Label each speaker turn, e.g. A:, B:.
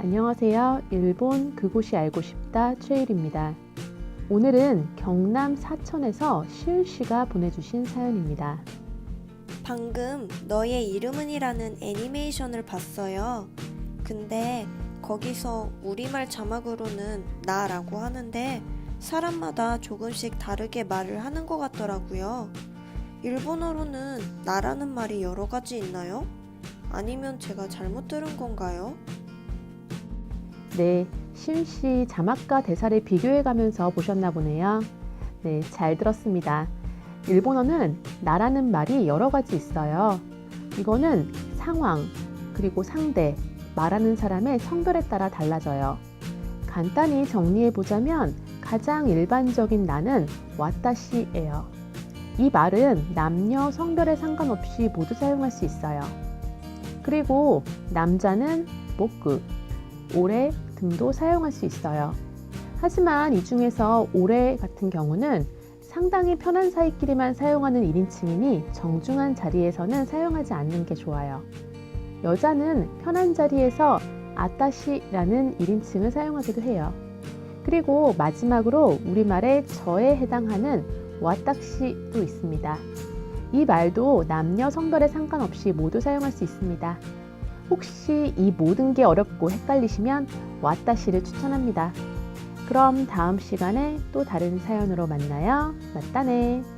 A: 안녕하세요. 일본 그곳이 알고 싶다 최일입니다. 오늘은 경남 사천에서 시은 씨가 보내주신 사연입니다.
B: 방금 너의 이름은이라는 애니메이션을 봤어요. 근데 거기서 우리말 자막으로는 나라고 하는데 사람마다 조금씩 다르게 말을 하는 것 같더라고요. 일본어로는 나라는 말이 여러 가지 있나요? 아니면 제가 잘못 들은 건가요?
A: 네, 시은 씨 자막과 대사를 비교해 가면서 보셨나 보네요. 네, 잘 들었습니다. 일본어는 나라는 말이 여러 가지 있어요. 이거는 상황, 그리고 상대, 말하는 사람의 성별에 따라 달라져요. 간단히 정리해 보자면 가장 일반적인 나는 와타시예요. 이 말은 남녀 성별에 상관없이 모두 사용할 수 있어요. 그리고 남자는 목구, 올해 등도 사용할 수 있어요. 하지만 이 중에서 올해 같은 경우는 상당히 편한 사이끼리만 사용하는 1인칭이니 정중한 자리에서는 사용하지 않는 게 좋아요. 여자는 편한 자리에서 아따시라는 1인칭을 사용하기도 해요. 그리고 마지막으로 우리말의 저에 해당하는 와딱시도 있습니다. 이 말도 남녀 성별에 상관없이 모두 사용할 수 있습니다. 혹시 이 모든 게 어렵고 헷갈리시면 와따시를 추천합니다. 그럼 다음 시간에 또 다른 사연으로 만나요. 맞다네.